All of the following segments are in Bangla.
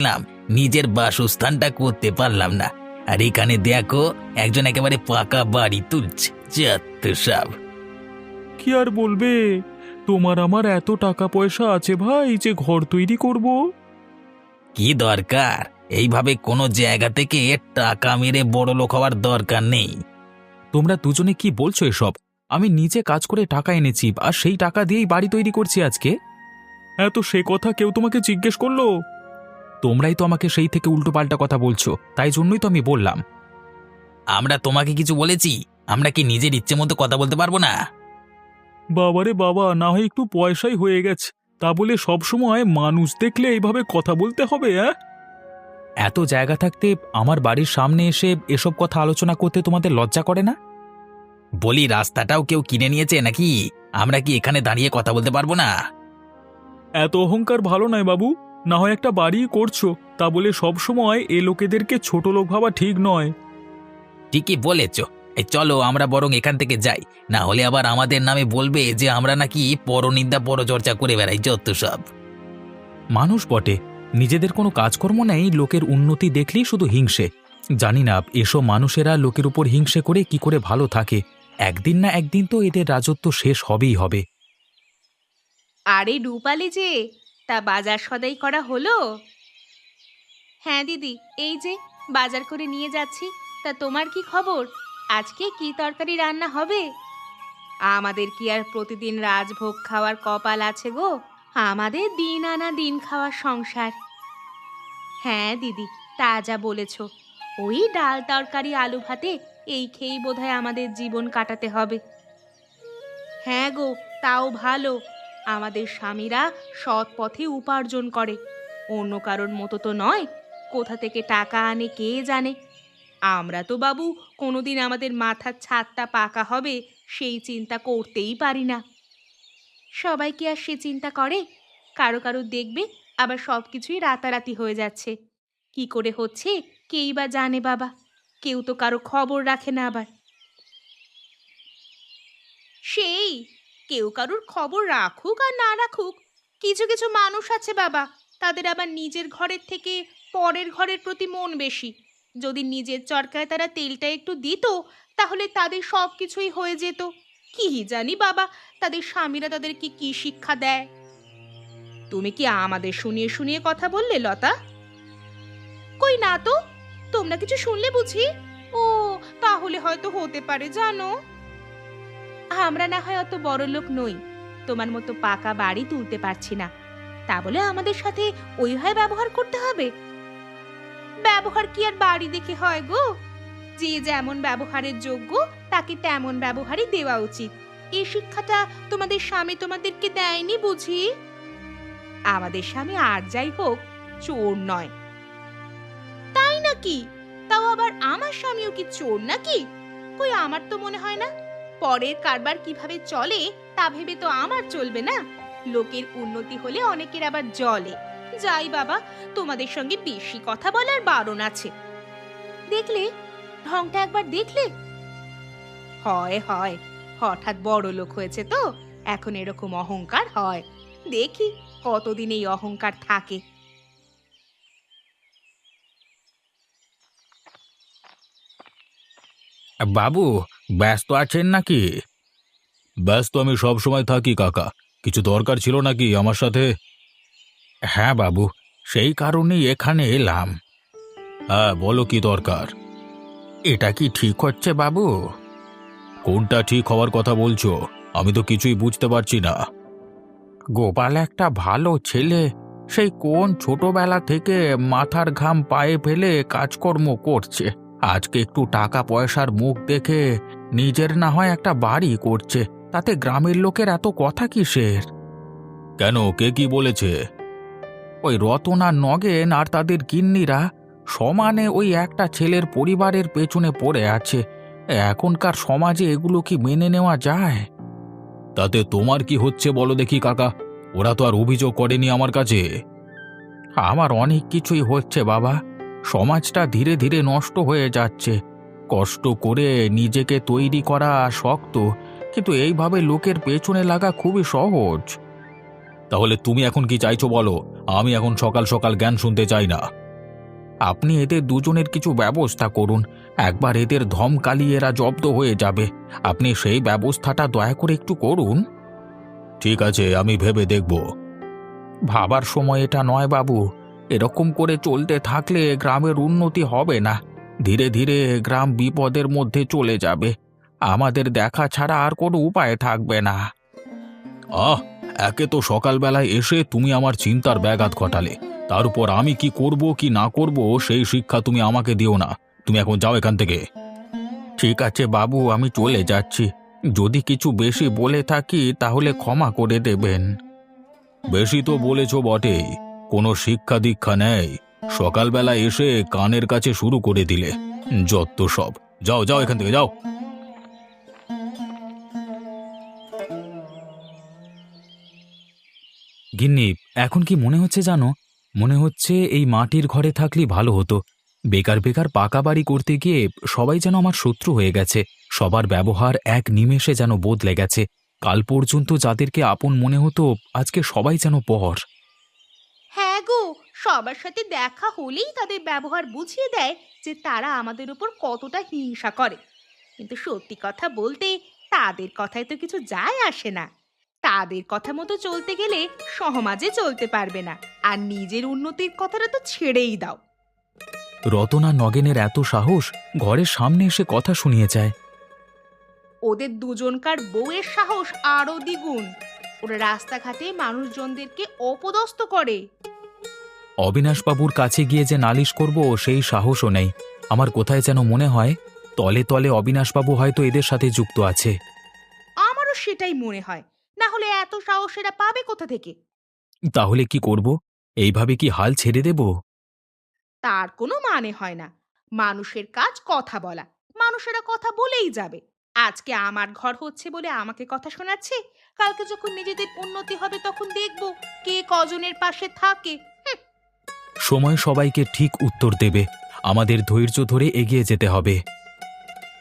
নাম নিজের বাসস্থানটা করতে পারলাম না। আর এখানে দেখো একজন একেবারে পাকা বাড়ি তুলছে। যত সব কি আর বলবে? তোমার আমার এত টাকা পয়সা আছে ভাই যে ঘর তৈরি করব? কি দরকার? এইভাবে কোনো জায়গা থেকে টাকা মেরে বড় লোক হওয়ার দরকার নেই। তোমরা দুজনে কি বলছো এসব? আমি নিজে কাজ করে টাকা এনেছি আর সেই টাকা দিয়েই বাড়ি তৈরি করছি আজকে? হ্যাঁ তো সে কথা কেউ তোমাকে জিজ্ঞেস করল? তোমরাই তো আমাকে সেই থেকে উল্টো পাল্টা কথা বলছো তাই জন্যই তো আমি বললাম। আমরা তোমাকে কিছু বলেছি আমরা কি নিজের ইচ্ছে মতো কথা বলতে পারব না? বাবারে বাবা না হয় একটু পয়সাই হয়ে গেছে তা বলে সবসময় মানুষ দেখলে এইভাবে কথা বলতে হবে হ্যাঁ এত জায়গা থাকতে আমার বাড়ির সামনে এসে এসব কথা আলোচনা করতে তোমাদের লজ্জা করে না? বলি রাস্তাটাও কেউ কিনে নিয়েছে নাকি? আমরা কি এখানে দাঁড়িয়ে কথা বলতে পারব না? এত অহংকার ভালো নয় বাবু। না হয় একটা বাড়ি করছ তা বলে সবসময় এ লোকেদেরকে ছোট লোক ভাবা ঠিক নয়। ঠিকই বলেছ। এই চলো আমরা বরং এখান থেকে যাই। না হলে আবার আমাদের নামে বলবে যে আমরা নাকি পরনিন্দা পরচর্চা করে বেড়াই যত সব। মানুষ বটে নিজেদের কোনো কাজকর্ম নেই লোকের উন্নতি দেখলেই শুধু হিংসে। জানি না এসব মানুষেরা লোকের উপর হিংসে করে কি করে ভালো থাকে। একদিন না একদিন তো এদের রাজত্ব শেষ হবেই হবে। আরে রূপালি যে তা বাজার সদাই করা হলো? হ্যাঁ দিদি, এই যে, বাজার করে নিয়ে যাচ্ছি। তা তোমার কি খবর? আজকে কি তরকারি রান্না হবে? আমাদের কি আর প্রতিদিন রাজভোগ খাওয়ার কপাল আছে গো? আমাদের দিন আনা দিন খাওয়ার সংসার। হ্যাঁ দিদি, তা যা বলেছ। ওই ডাল তরকারি আলু ভাতে এই খেয়েই বোধহয় আমাদের জীবন কাটাতে হবে। হ্যাঁ গো, তাও ভালো। আমাদের স্বামীরা সৎ পথে উপার্জন করে। অন্য কারোর মতো তো নয়। কোথা থেকে টাকা আনে, কে জানে? আমরা তো বাবু, কোনোদিন আমাদের মাথার ছাদটা পাকা হবে, সেই চিন্তা করতেই পারি না। সবাই কি আর সে চিন্তা করে? কারও কারও দেখবে, আবার সব কিছুই রাতারাতি হয়ে যাচ্ছে। কি করে হচ্ছে, কেই বা জানে বাবা। কেউ তো কারও খবর রাখে না আবার। সেই কেউ কারুর খবর রাখুক আর না রাখুক, কিছু কিছু মানুষ আছে বাবা, তাদের আবার নিজের ঘরের থেকে পরের ঘরের প্রতি মন বেশি। যদি নিজের চরকায় তারা তেলটা একটু দিত, তাহলে তাদের সব কিছুই হয়ে যেত। কি জানি বাবা, তাদের স্বামীরা তাদেরকে কি শিক্ষা দেয়? তুমি কি আমাদের শুনিয়ে শুনিয়ে কথা বললে, লতা? কই না তো, তোমরা কিছু শুনলে বুঝি? ও, তাহলে হয়তো হতে পারে, জানো? আমরা না হয় অত বড় লোক নই। তোমার মতো পাকা বাড়ি তুলতে পারছি না। তা বলে আমাদের সাথে ওইভাবে ব্যবহার করতে হবে? ব্যবহার কি আর বাড়ি দেখে হয় গো? যে যেমন ব্যবহারের যোগ্য, তাকে তেমন ব্যবহারই দেওয়া উচিত। এই শিক্ষাটা তোমাদের স্বামী তোমাদেরকে দেয়নি বুঝি? আমাদের স্বামী আর যাই হোক, চোর নয়। তাই নাকি? তাও আবার আমার স্বামীও কি চোর নাকি? কই, আমার তো মনে হয় না পরের কারবার কীভাবে চলে, তা ভেবে তো আমার চলবে না। লোকের উন্নতি হলে অনেকের আবার জলে যাই বাবা, তোমাদের সঙ্গে বেশি কথা বলার বারণ আছে। দেখলে? ঢংটা একবার দেখলে? হয় হয়। হঠাৎ বড় লোক হয়েছে তো, এখন এরকম অহংকার হয়। দেখি কতদিন এই অহংকার থাকে। বাবু ব্যস্ত আছেন নাকি? ব্যস্ত আমি সব সময় থাকি কাকা। কিছু দরকার ছিল নাকি আমার সাথে? হ্যাঁ বাবু সেই কারণেই এখানে এলাম। হ্যাঁ বলো কি দরকার? এটা কি ঠিক হচ্ছে বাবু? কোনটা ঠিক হওয়ার কথা বলছো? আমি তো কিছুই বুঝতে পারছি না। গোপাল একটা ভালো ছেলে সেই কোন ছোটবেলা থেকে মাথার ঘাম পায়ে ফেলে কাজকর্ম করছে। আজকে একটু টাকা পয়সার মুখ দেখে নিজের না হয় একটা বাড়ি করছে তাতে গ্রামের লোকের এত কথা কিসের? কেন? কে কি বলেছে? ওই রতন আর নগেন আর তাদের গিন্নিরা সমানে ওই একটা ছেলের পরিবারের পেছনে পড়ে আছে। এখনকার সমাজে এগুলো কি মেনে নেওয়া যায়? তাতে তোমার কি হচ্ছে বলো দেখি কাকা? ওরা তো আর অভিযোগ করেনি আমার কাছে। আমার অনেক কিছুই হচ্ছে বাবা। সমাজটা ধীরে ধীরে নষ্ট হয়ে যাচ্ছে। কষ্ট করে নিজেকে তৈরি করা শক্ত, কিন্তু এইভাবে লোকের পেছনে লাগা খুবই সহজ। তাহলে তুমি এখন কি চাইছো বলো? আমি এখন সকাল সকাল জ্ঞান শুনতে চাই না। আপনি এদের দুজনের কিছু ব্যবস্থা করুন। একবার এদের ধমকালিয়ে এরা জব্দ হয়ে যাবে। আপনি সেই ব্যবস্থাটা দয়া করে একটু করুন। ঠিক আছে, আমি ভেবে দেখব। ভাবার সময় এটা নয় বাবু। এরকম করে চলতে থাকলে গ্রামের উন্নতি হবে না। ধীরে ধীরে গ্রাম বিপদের মধ্যে চলে যাবে। আমাদের দেখা ছাড়া আর কোনো উপায় থাকবে না। আহ একে তো সকালবেলায় এসে তুমি আমার চিন্তার ব্যাঘাত ঘটালে। তার উপর আমি কি করব কি না করব সেই শিক্ষা তুমি আমাকে দিও না। তুমি এখন যাও এখান থেকে। ঠিক আছে বাবু আমি চলে যাচ্ছি। যদি কিছু বেশি বলে থাকি তাহলে ক্ষমা করে দেবেন। বেশি তো বলেছ বটেই। কোনো শিক্ষা দীক্ষা নেই। সকালবেলা এসে কানের কাছে শুরু করে দিলে। যত সব। যাও যাও এখান থেকে, যাও। গিন্নি, এখন কি মনে হচ্ছে জানো? মনে হচ্ছে এই মাটির ঘরে থাকলে ভালো হতো। বেকার বেকার পাকা বাড়ি করতে গিয়ে সবাই যেন আমার শত্রু হয়ে গেছে। সবার ব্যবহার এক নিমেষে যেন বদলে গেছে। কাল পর্যন্ত যাদেরকে আপন মনে হতো, আজকে সবাই যেন পর। হ্যাঁ গো সবার সাথে দেখা হলেই তাদের ব্যবহার বুঝিয়ে দেয় যে তারা আমাদের উপর কতটা হিংসা করে। কিন্তু সত্যি কথা বলতে তাদের কথায় তো কিছু যায় আসে না। তাদের কথা মতো চলতে গেলে সমাজে চলতে পারবে না আর নিজের উন্নতির কথাটা তো ছেড়েই দাও। রতনা নগেনের এত সাহস ঘরের সামনে এসে কথা শুনিয়ে যায়। ওদের দুজনকার বউয়ের সাহস আরও দ্বিগুণ। ওরা রাস্তাঘাটে মানুষজনদেরকে অপদস্থ করে। অবিনাশবাবুর কাছে গিয়ে যে নালিশ করব সেই সাহসও নেই। আমার কোথায় যেন মনে হয় তলে তলে অবিনাশবাবু হয়তো এদের সাথে যুক্ত আছে। আমারও সেটাই মনে হয়। না হলে এত সাহস এরা পাবে কোথা থেকে? তাহলে কি করব? এইভাবে কি হাল ছেড়ে দেব? তার কোনো মানে হয় না। মানুষের কাজ কথা বলা। মানুষেরা কথা বলেই যাবে। আজকে আমার ঘর হচ্ছে বলে আমাকে কথা শোনাচ্ছে? কালকে যখন নিজেদের উন্নতি হবে তখন দেখব কে কজনের পাশে থাকে। সময় সবাইকে ঠিক উত্তর দেবে। আমাদের ধৈর্য ধরে এগিয়ে যেতে হবে।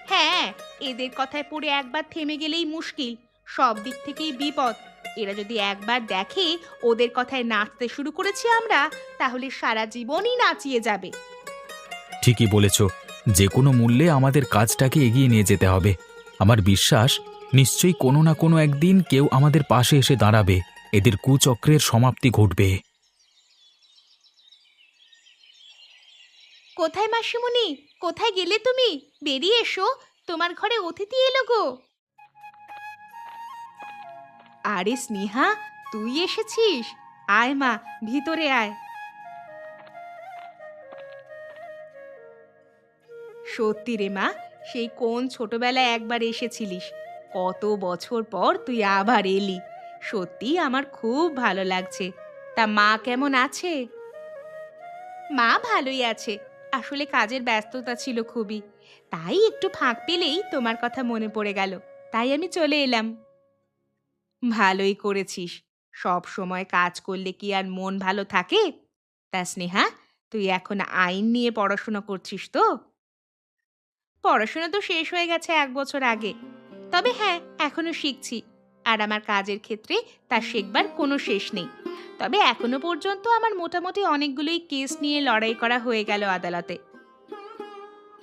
হ্যাঁ এদের কথায় পড়ে একবার থেমে গেলেই মুশকিল। সব দিক থেকেই বিপদ। এরা যদি একবার দেখে ওদের কথায় নাচতে শুরু করেছি আমরা তাহলে সারা জীবনই নাচিয়ে যাবে। ঠিকই বলেছ। যে কোনো মূল্যে আমাদের কাজটাকে এগিয়ে নিয়ে যেতে হবে। আমার বিশ্বাস নিশ্চয়ই কোনো না কোনো একদিন কেউ আমাদের পাশে এসে দাঁড়াবে। এদের কুচক্রের সমাপ্তি ঘটবে। কোথায় মাসিমণি? কোথায় গেলে তুমি? বেরিয়ে এসো, তোমার ঘরে অতিথি এলো গো। আরে স্নেহা, তুই এসেছিস? আয় মা, ভিতরে আয়। সত্যি রে মা, সেই কোন ছোটবেলায় একবার এসেছিলিস? কত বছর পর তুই আবার এলি। সত্যি আমার খুব ভালো লাগছে। তা মা কেমন আছে? মা ভালোই আছে। আসলে কাজের ব্যস্ততা ছিল খুবই। তাই একটু ফাঁক পেলেই তোমার কথা মনে পড়ে গেল। তাই আমি চলে এলাম। ভালোই করেছিস। সব সময় কাজ করলে কি আর মন ভালো থাকে? তা স্নেহা, তুই এখন আইন নিয়ে পড়াশোনা করছিস তো? পড়াশোনা তো শেষ হয়ে গেছে এক বছর আগে। তবে হ্যাঁ এখনও শিখছি। আর আমার কাজের ক্ষেত্রে তা শেখবার কোনো শেষ নেই। তবে এখনও পর্যন্ত আমার মোটামুটি অনেকগুলোই কেস নিয়ে লড়াই করা হয়ে গেল আদালতে।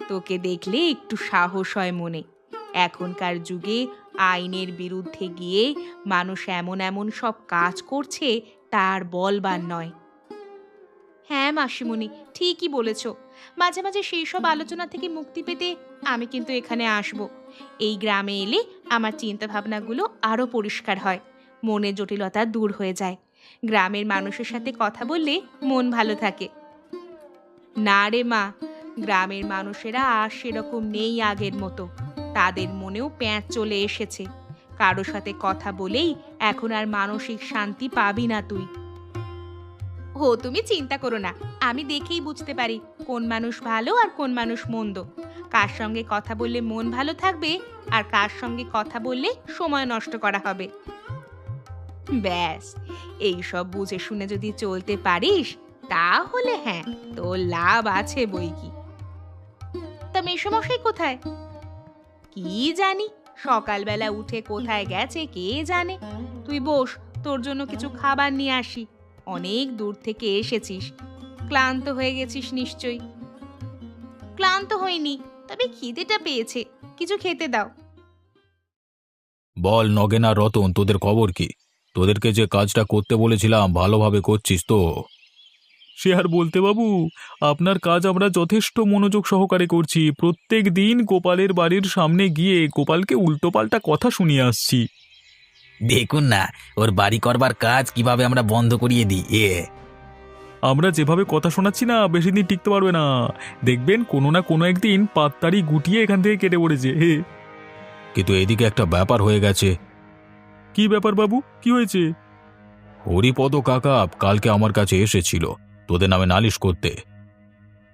তোকে দেখলে একটু সাহস হয় মনে। এখনকার যুগে আইনের বিরুদ্ধে গিয়ে মানুষ এমন এমন সব কাজ করছে, তার বলবার নয়। হ্যাঁ মাসিমণি, ঠিকই বলেছ। মাঝে মাঝে সেই সব আলোচনা থেকে মুক্তি পেতে আমি কিন্তু এখানে আসব। এই গ্রামে এলে আমার চিন্তাভাবনাগুলো আরও পরিষ্কার হয়। মনে জটিলতা দূর হয়ে যায়। গ্রামের মানুষের সাথে কথা বললে মন ভালো থাকে। না রে মা, গ্রামের মানুষেরা আর সেরকম নেই আগের মতো। তাদের মনেও প্যাঁচ চলে এসেছে। কারও সাথে কথা বলেই এখন আর মানসিক শান্তি পাবি না তুই। ও তুমি চিন্তা করো না। আমি দেখেই বুঝতে পারি কোন মানুষ ভালো আর কোন মানুষ মন্দ। কার সঙ্গে কথা বললে মন ভালো থাকবে আর কার সঙ্গে কথা বললে সময় নষ্ট করা হবে। ব্যাস এই সব বুঝে শুনে যদি চলতে পারিস, তাহলে হ্যাঁ তোর লাভ আছে বই কি। তা মেসমশাই কোথায়? কি জানি, সকালবেলা উঠে কোথায় গেছে কে জানে। তুই বস, তোর জন্য কিছু খাবার নিয়ে আসি, অনেক দূর থেকে এসেছিস। ক্লান্ত হয়ে গেছিস নিশ্চয়ই। ক্লান্ত হইনি, তবে খিদেটা পেয়েছে, কিছু খেতে দাও। বল নগেনা রতন, তোদের খবর কি? তোদেরকে যে কাজটা করতে বলেছিলাম ভালোভাবে করছিস তো? সে আর বলতে বাবু আপনার কাজ আমরা যথেষ্ট মনোযোগ সহকারে করছি। প্রত্যেক দিন গোপালের বাড়ির সামনে গিয়ে গোপালকে উল্টোপাল্টা কথা শুনিয়ে আসছি। দেখুন না ওর বাড়ি করবার কাজ কীভাবে আমরা বন্ধ করিয়ে দিই এ। আমরা যেভাবে কথা শোনাচ্ছি না বেশি দিন টিকতে পারবে না। দেখবেন কোনো না কোনো একদিন পাত্তারি গুটিয়ে এখান থেকে কেটে পড়েছে হে। কিন্তু এদিকে একটা ব্যাপার হয়ে গেছে। কি ব্যাপার বাবু? কি হয়েছে? হরিপদ কাকা কালকে আমার কাছে এসেছিল তোদের নামে নালিশ করতে।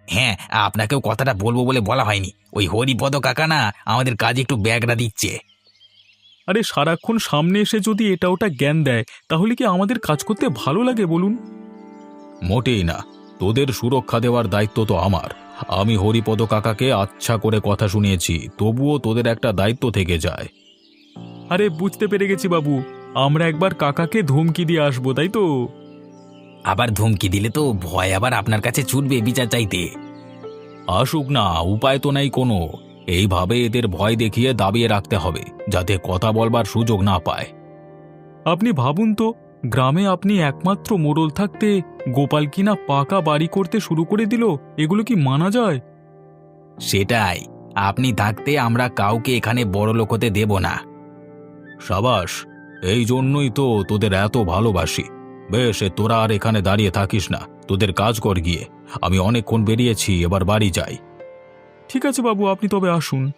হ্যাঁ আপনাকেও কথাটা বলব বলে বলা হয়নি। ওই হরিপদ কাকা না আমাদের কাজে একটু ব্যাগরা দিচ্ছে। আরে সারাক্ষণ সামনে এসে যদি এটা ওটা জ্ঞান দেয় তাহলে কি আমাদের কাজ করতে ভালো লাগে বলুন? মোটেই না। তোদের সুরক্ষা দেওয়ার দায়িত্ব তো আমার। আমি হরিপদ কাকাকে আচ্ছা করে কথা শুনিয়েছি তবুও তোদের একটা দায়িত্ব থেকে যায়। আরে বুঝতে পেরে গেছি বাবু আমরা একবার কাকাকে ধমকি দিয়ে আসব তাই তো? আবার ধমকি দিলে তো ভয় আবার আপনার কাছে ছুটবে বিচার চাইতে। আসুক না উপায় তো নাই কোনো। এইভাবে এদের ভয় দেখিয়ে দাবিয়ে রাখতে হবে যাতে কথা বলবার সুযোগ না পায়। আপনি ভাবুন তো গ্রামে আপনি একমাত্র মোড়ল থাকতে গোপাল কিনা পাকা বাড়ি করতে শুরু করে দিল? এগুলো কি মানা যায়? সেটাই আপনি থাকতে আমরা কাউকে এখানে বড় লোক হতে দেব না। সাবাস এই জন্যই তো তোদের এত ভালোবাসি। বেশ এ তোরা আর এখানে দাঁড়িয়ে থাকিস না তোদের কাজ কর গিয়ে। আমি অনেকক্ষণ বেরিয়েছি এবার বাড়ি যাই। ঠিক আছে বাবু আপনি তবে আসুন।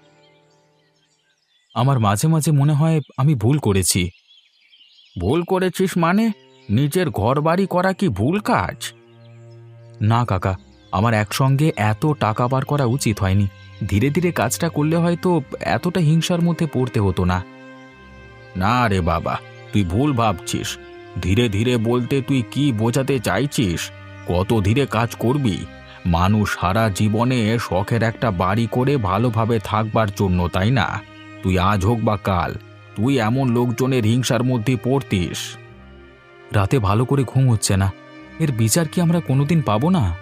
আমার মাঝে মাঝে মনে হয় আমি ভুল করেছি। ভুল করেছিস মানে? নিজের ঘর বাড়ি করা কি ভুল কাজ? না কাকা আমার একসঙ্গে এত টাকা বার করা উচিত হয়নি। ধীরে ধীরে কাজটা করলে হয়তো এতটা হিংসার মধ্যে পড়তে হতো না। না রে বাবা তুই ভুল ভাবছিস। ধীরে ধীরে বলতে তুই কি বোঝাতে চাইছিস? কত ধীরে কাজ করবি? মানুষ সারা জীবনে শখের একটা বাড়ি করে ভালোভাবে থাকবার জন্য তাই না? তুই আজ হোক বা কাল তুই এমন লোকজনের হিংসার মধ্যে পড়তিস। রাতে ভালো করে ঘুম হচ্ছে না। এর বিচার কি আমরা কোনোদিন পাবো না?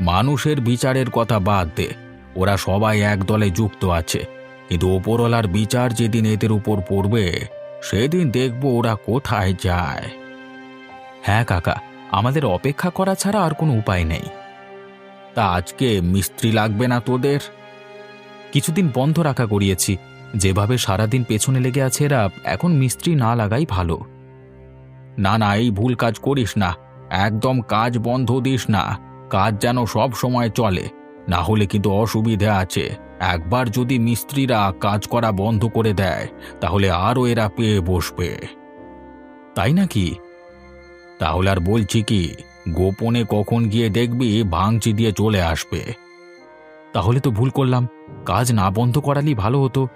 মানুষের বিচারের কথা বাদ দে। ওরা সবাই এক দলে যুক্ত আছে। কিন্তু ওপরওয়ালার বিচার যেদিন এদের উপর পড়বে, সেদিন দেখব ওরা কোথায় যায়। হ্যাঁ কাকা, আমাদের অপেক্ষা করা ছাড়া আর কোনো উপায় নেই। তা আজকে মিস্ত্রি লাগবে না তোদের? কিছুদিন বন্ধ রাখা করিয়েছি। যেভাবে সারাদিন পেছনে লেগে আছে এরা, এখন মিস্ত্রি না লাগাই ভালো। না না, এই ভুল কাজ করিস না। একদম কাজ বন্ধ দিস না। কাজ যেন সব সময় চলে। না হলে কিন্তু অসুবিধে আছে। একবার যদি মিস্ত্রিরা কাজ করা বন্ধ করে দেয়, তাহলে আরও এরা পেয়ে বসবে। তাই নাকি? তাহলে আর বলছি কি, গোপনে কখন গিয়ে দেখবি ভাঙচি দিয়ে চলে আসবে। তাহলে তো ভুল করলাম, কাজ না বন্ধ করালেই ভালো হতো।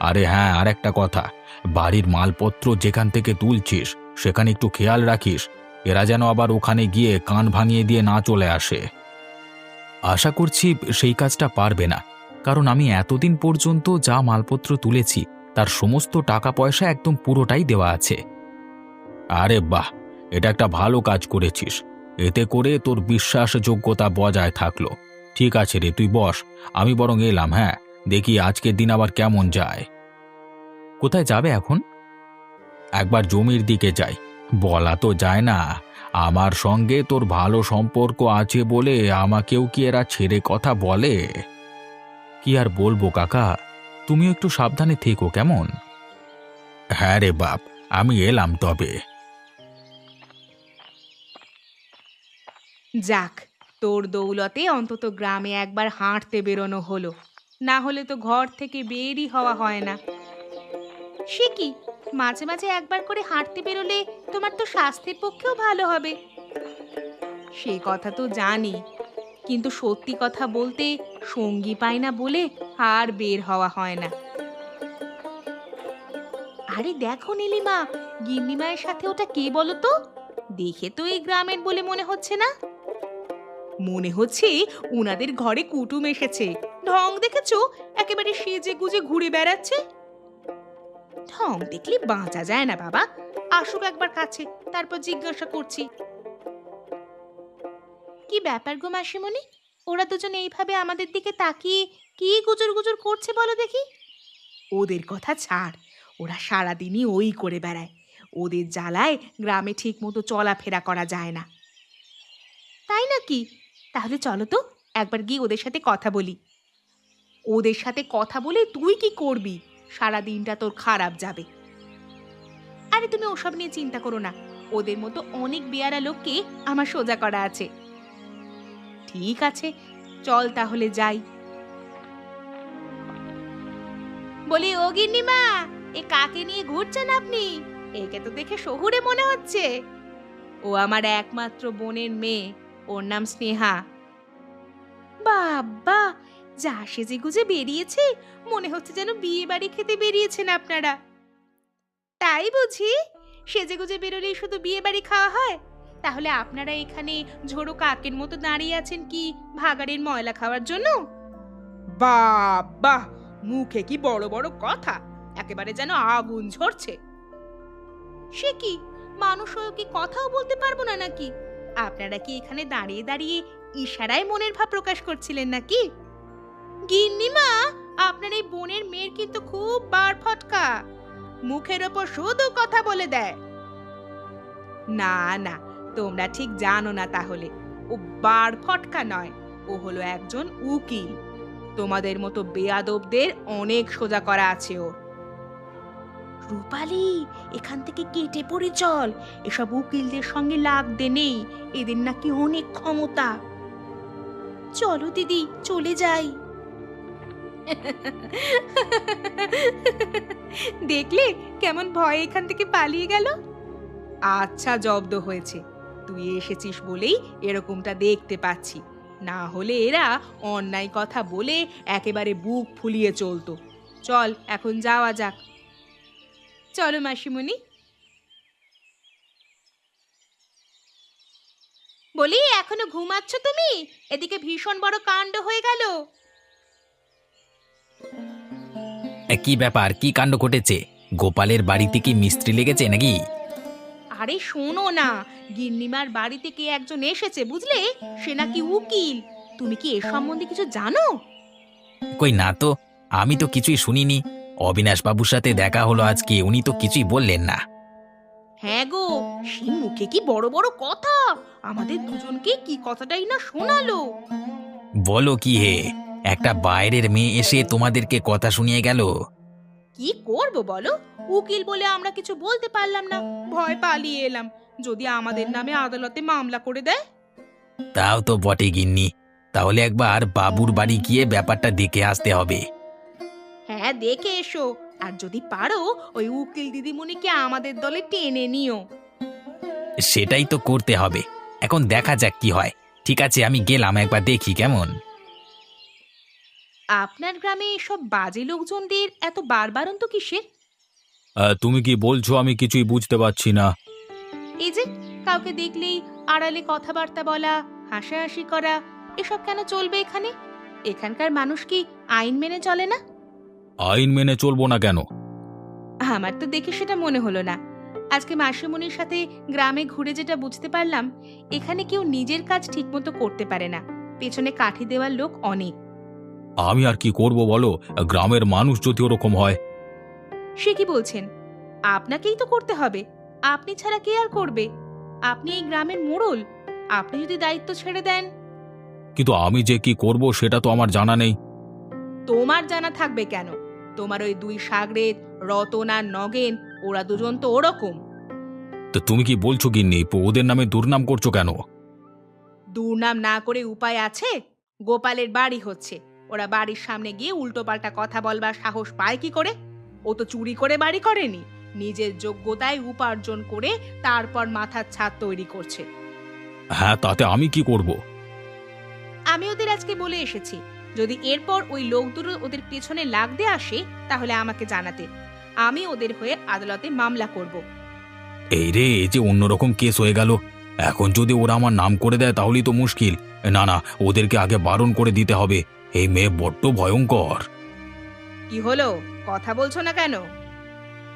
আরে হ্যাঁ আর একটা কথা, বাড়ির মালপত্র যেখান থেকে তুলছিস, সেখানে একটু খেয়াল রাখিস, এরা যেন আবার ওখানে গিয়ে কান ভাঙিয়ে দিয়ে না চলে আসে। আশা করছি সেই কাজটা পারবে না। কারণ আমি এতদিন পর্যন্ত যা মালপত্র তুলেছি, তার সমস্ত টাকা পয়সা একদম পুরোটাই দেওয়া আছে। আরে বাহ! এটা একটা ভালো কাজ করেছিস। এতে করে তোর বিশ্বাসযোগ্যতা বজায় থাকল। ঠিক আছে রে, তুই বস, আমি বরং এলাম হ্যাঁ? দেখি আজকের দিন আবার কেমন যায়। কোথায় যাবে এখন? একবার জমির দিকে যাই। বলা তো যায় না। আমার সঙ্গে তোর ভালো সম্পর্ক আছে বলে আমাকেও কি এরা ছেড়ে কথা বলে? কি আর বলব, কাকা? তুমিও একটু সাবধানে থেকো, কেমন? হ্যাঁ রে বাপ, আমি এলাম তবে। যাক, তোর দৌলতে অন্তত গ্রামে একবার হাঁটতে বেরোনো হলো। না হলে তো ঘর থেকে বেরই হওয়া হয় না। সে কি? মাঝে মাঝে একবার করে হাঁটতে বেরোলে তোমার তো স্বাস্থ্যের পক্ষেও ভালো হবে। সে কথা তো জানি। কিন্তু সত্যি কথা বলতে সঙ্গী পাই না বলে আর বের হওয়া হয় না। আরে দেখো নীলিমা, গিন্নিমায়ের সাথে ওটা কে বলো তো? দেখে তো এই গ্রামের বলে মনে হচ্ছে না। মনে হচ্ছে উনাদের ঘরে কুটুম এসেছে। ঢং দেখেছ? একেবারে সেজে গুজে ঘুরে বেড়াচ্ছে। ঢং দেখলে বাঁচা যায় না বাবা। আসুক একবার কাছে, তারপর জিজ্ঞাসা করছি। কি ব্যাপার গো মাসিমণি? ওরা দুজন এইভাবে আমাদের দিকে তাকিয়ে কি গুজর গুজর করছে বলো দেখি? ওদের কথা ছাড় ওরা সারাদিনই ওই করে বেড়ায়। ওদের জ্বালায় গ্রামে ঠিক মতো চলাফেরা করা যায় না। তাই নাকি? তাহলে চলো তো একবার গিয়ে ওদের সাথে কথা বলি। ওদের সাথে কথা বলে তুই কি করবি? সারা দিনটা তোর খারাপ যাবে। আরে তুমি ওসব নিয়ে চিন্তা করো না। ওদের মতো অনেক বেয়ারা লোককে আমার সোজা করা আছে। ঠিক আছে, চল তাহলে যাই। বলি, ও গিন্নিমা, এ কাকে নিয়ে ঘুরছেন আপনি? একে তো দেখে শহুরে মনে হচ্ছে। ও আমার একমাত্র বোনের মেয়ে, ওর নাম স্নেহা। বাবা, যা সেজে গুজে বেরিয়েছে, মনে হচ্ছে যেন বিয়ে বাড়ি খেতে বেরিয়েছেন আপনারা। তাই বুঝি? সেজে গুজে বেরোলেই শুধু বিয়ে বাড়ি খাওয়া হয়? তাহলে আপনারা এখানে ঝোড়ো কাকের মতো দাঁড়িয়ে আছেন কি ভাগাড়ের ময়লা খাওয়ার জন্য? বাবা মুখে কি বড় বড় কথা। একেবারে যেন আগুন ঝরছে। সে কি? মানুষ হয়েও কি কথাও বলতে পারব না নাকি? আপনারা কি এখানে দাঁড়িয়ে দাঁড়িয়ে ইশারায় মনের ভাব প্রকাশ করছিলেন নাকি? গিন্নিমা আপনার এই বোনের মেয়ের কিন্তু খুব বার ফটকা। মুখের ওপর শুধু কথা বলে দেয়। না না তোমরা ঠিক জানো না তাহলে। ও বার ফটকা নয় ও হলো একজন উকিল। তোমাদের মতো বেয়াদবদের অনেক সোজা করা আছে ওর। রূপালি এখান থেকে কেটে পড়ে চল। এসব উকিলদের সঙ্গে লাগতে নেই এদের নাকি অনেক ক্ষমতা। চলো দিদি চলে যাই। দেখলে কেমন ভয় এখান থেকে পালিয়ে গেল? আচ্ছা জব্দ হয়েছে। তুই এসেছিস বলেই এরকমটা দেখতে পাচ্ছি। না হলে এরা অন্যায় কথা বলে একেবারে বুক ফুলিয়ে চলতো। চল, এখন যাওয়া যাক। চলো মাসিমণি। বলি, এখনও ঘুমাচ্ছ তুমি? এদিকে ভীষণ বড় কাণ্ড হয়ে গেল। কি ব্যাপার? কি কাণ্ড ঘটেছে? গোপালের বাড়িতে কি মিস্ত্রি লেগেছে নাকি? আরে শোনো না গিন্নিমার বাড়িতে কে একজন এসেছে বুঝলে? সে নাকি উকিল। তুমি কি এ সম্বন্ধে কিছু জানো? কই না তো আমি তো কিছুই শুনিনি। অবিনাশ বাবুর সাথে দেখা হলো আজকে উনি তো কিছুই বললেন না। হ্যাঁ গো সে মুখে কি বড় বড় কথা? আমাদের দুজনকে কি কথাটাই না শোনালো? বলো কি হে একটা বাইরের মেয়ে এসে তোমাদেরকে কথা শুনিয়ে গেল? কি করব বলো? উকিল বলে আমরা কিছু বলতে পারলাম না। ভয় পালিয়ে এলাম। যদি আমাদের নামে আদালতে মামলা করে দেয়? তাও তো বটে গিন্নি। তাহলে একবার বাবুর বাড়ি গিয়ে ব্যাপারটা দেখে আসতে হবে। হ্যাঁ দেখে এসো। আর যদি পারো ওই উকিল দিদিমণিকে আমাদের দলে টেনে নিও। সেটাই তো করতে হবে। এখন দেখা যাক কি হয়। ঠিক আছে আমি গেলাম একবার দেখি কেমন। আপনার গ্রামে এসব বাজে লোকজনদের এত বারবারন্ত কিসের? আহ, তুমি কি বলছো আমি কিছুই বুঝতে পারছি না। এই যে কাউকে দেখলেই আড়ালে কথাবার্তা বলা হাসাহাসি করা এসব কেন চলবে এখানে? এখানকার মানুষ কি আইন মেনে চলে না? আইন মেনে চলবো না কেন? আমার তো দেখে সেটা মনে হলো না। আজকে মাসিমণির সাথে গ্রামে ঘুরে যেটা বুঝতে পারলাম এখানে কেউ নিজের কাজ ঠিকমতো করতে পারে না। পেছনে কাঠি দেওয়ার লোক অনেক। আমি আর কি করব বলো? গ্রামের মানুষ যদি ওরকম হয় সে কি বলছেন? আপনাকেই তো করতে হবে। আপনি ছাড়া কে আর করবে? আপনি এই গ্রামের মোড়ল। আপনি যদি দায়িত্ব ছেড়ে দেন। কিন্তু আমি যে কি করব সেটা তো আমার জানা নেই। তোমার জানা থাকবে কেন? তোমার ওই দুই সাগরেদ রতন আর নগেন ওরা দুজন তো ওরকম। তো তুমি কি বলছো গিন্নি ওদের নামে দুর্নাম করছ কেন? দুর্নাম না করে উপায় আছে? গোপালের বাড়ি হচ্ছে। ওরা বাড়ির সামনে গিয়ে উল্টোপাল্টা কথা বলবার সাহস পায় কি করে? ও তো চুরি করে বাড়ি করেনি। নিজের যোগ্যতায় উপার্জন করে তারপর মাথার ছাদ তৈরি করছে। হ্যাঁ তাতে আমি কি করব? আমি ওদের আজকে বলে এসেছি যদি এরপর ওই লোক দুটো ওদের পেছনে লাগতে আসে তাহলে আমাকে জানাতে। আমি ওদের হয়ে আদালতে মামলা করব। এই রে এই যে অন্যরকম কেস হয়ে গেল। এখন যদি ওরা আমার নাম করে দেয় তাহলেই তো মুশকিল। না না ওদেরকে আগে বারণ করে দিতে হবে। এই মেয়ে বড্ড ভয়ঙ্কর। কি হলো? কথা বলছো না কেন?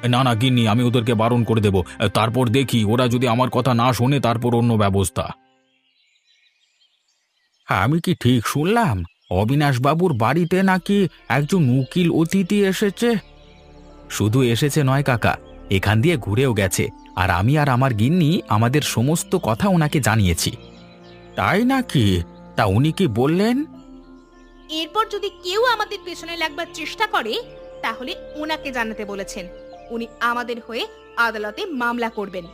না না গিন্নি আমি ওদেরকে বারণ করে দেব। তারপর দেখি ওরা যদি আমার কথা না শোনে তারপর অন্য ব্যবস্থা। আমি কি ঠিক শুনলাম? অবিনাশ বাবুর বাড়িতে নাকি একজন উকিল অতিথি এসেছে? শুধু এসেছে নয় কাকা এখান দিয়ে ঘুরেও গেছে। আর আমি আর আমার গিন্নি আমাদের সমস্ত কথা ওনাকে জানিয়েছি। তাই নাকি? তা উনি কি বললেন? এরপর যদি কেউ আমাদের পেছনে লাগবার চেষ্টা করে তাহলে ওনাকে জানাতে বলেছেন। উনি আমাদের হয়ে আদালতে মামলা করবেন।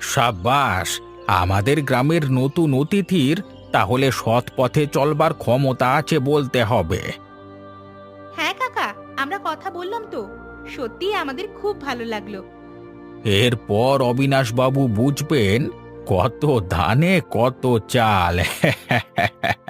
সাব্বাস আমাদের গ্রামের নতুন অতিথির তাহলে সৎ পথে চলবার ক্ষমতা আছে বলতে হবে। হ্যাঁ কাকা আমরা কথা বললাম তো। সত্যি আমাদের খুব ভালো লাগল। এরপর অবিনাশ বাবু বুঝবেন কত ধানে কত চাল।